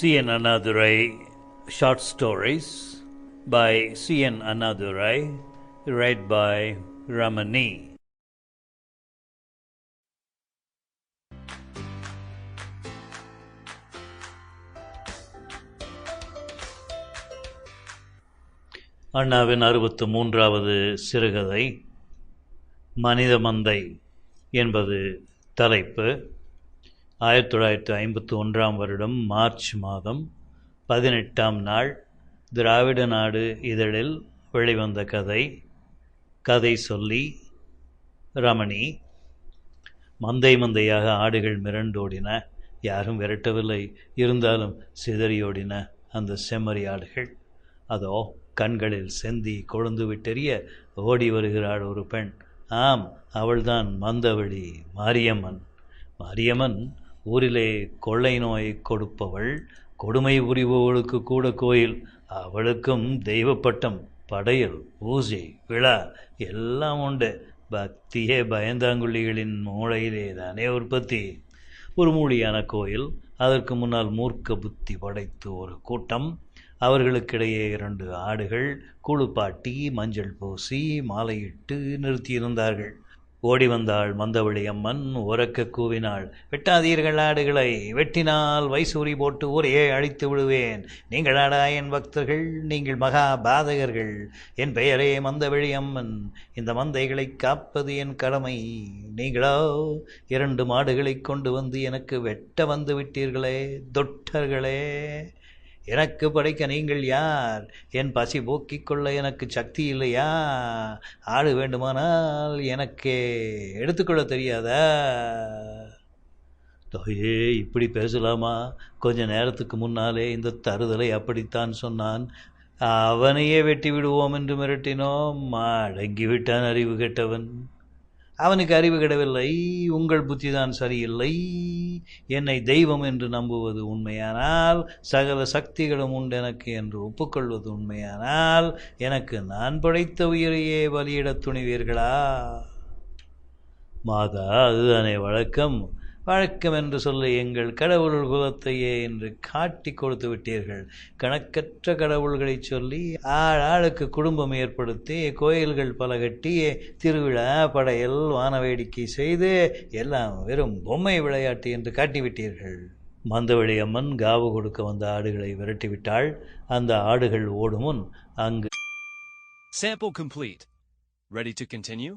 C.N. Annadurai short stories by C.N. Annadurai, read by Ramani. அண்ணாவின் அறுபத்து மூன்றாவது சிறுகதை மனித மந்தை என்பது தலைப்பு ஆயிரத்தி தொள்ளாயிரத்தி ஐம்பத்தி ஒன்றாம் வருடம் மார்ச் மாதம் பதினெட்டாம் நாள் திராவிட நாடு இதழில் வெளிவந்த கதை கதை சொல்லி ரமணி. மந்தை மந்தையாக ஆடுகள் மிரண்டோடின யாரும் விரட்டவில்லை இருந்தாலும் சிதறியோடின அந்த செம்மறி ஆடுகள். அதோ கண்களில் செந்தி கொழுந்து விட்டெறிய ஓடி வருகிறாள் ஒரு பெண். ஆம் அவள்தான் மந்தவழி மாரியம்மன். மாரியம்மன் ஊரிலே கொள்ளை நோய் கொடுப்பவள் கொடுமை புரிபவளுக்கு கூட கோயில். அவளுக்கும் தெய்வப்பட்டம் படையல் பூஜை விழா எல்லாம் உண்டு. பக்தியே பயந்தாங்குள்ளிகளின் மூளையிலே தானே உற்பத்தி. ஒரு மூலியான கோயில் அதற்கு முன்னால் மூர்க்க புத்தி படைத்து ஒரு கூட்டம். அவர்களுக்கிடையே இரண்டு ஆடுகள் குளுப்பாட்டி மஞ்சள் பூசி மாலையிட்டு நிறுத்தியிருந்தார்கள். ஓடி வந்தாள் மந்தவழி அம்மன் உறக்க கூவினாள். வெட்டாதீர்கள் ஆடுகளை வெட்டினால் வைசூரி போட்டு ஊரையே அழித்து விடுவேன். நீங்களாடா என் பக்தர்கள் நீங்கள் மகா பாதகர்கள். என் பெயரே மந்தவழி அம்மன். இந்த மந்தைகளை காப்பது என் கடமை. நீங்களோ இரண்டு மாடுகளை கொண்டு வந்து எனக்கு வெட்ட வந்து விட்டீர்களே தொட்டர்களே. எனக்கு படைக்க நீங்கள் யார்? என் பசி போக்கிக் கொள்ள எனக்கு சக்தி இல்லையா? ஆடு வேண்டுமானால் எனக்கே எடுத்துக்கொள்ள தெரியாதா? தொகையே இப்படி பேசலாமா? கொஞ்ச நேரத்துக்கு முன்னாலே இந்த தருதலை அப்படித்தான் சொன்னான். அவனையே வெட்டி விடுவோம் என்று மிரட்டினோம். அடங்கிவிட்டான் அறிவு கெட்டவன். அவனுக்கு அறிவு கிடவில்லை உங்கள் புத்திதான் சரியில்லை என்னை தெய்வம் என்று நம்புவது உண்மையானால் சகல சக்திகளும் உண்டு எனக்கு என்று ஒப்புக்கொள்வது உண்மையானால் எனக்கு நான் படைத்த உயிரையே பலியிடத் துணிவீர்களா? மாதா அதுதானே வழக்கம். வழக்கம் என்று சொல்ல எங்கள் கடவுள் குலத்தையே என்று காட்டி கொடுத்து விட்டீர்கள் கணக்கற்ற கடவுள்களை சொல்லி ஆள் ஆளுக்கு குடும்பம் ஏற்படுத்தி கோயில்கள் பல கட்டி திருவிழா படையல் வானவேடிக்கை செய்து எல்லாம் வெறும் பொம்மை விளையாட்டு என்று காட்டிவிட்டீர்கள் மந்தவழி அம்மன் காவு கொடுக்க வந்த ஆடுகளை விரட்டிவிட்டாள் அந்த ஆடுகள் ஓடும் முன் அங்கு Sample complete. Ready to continue?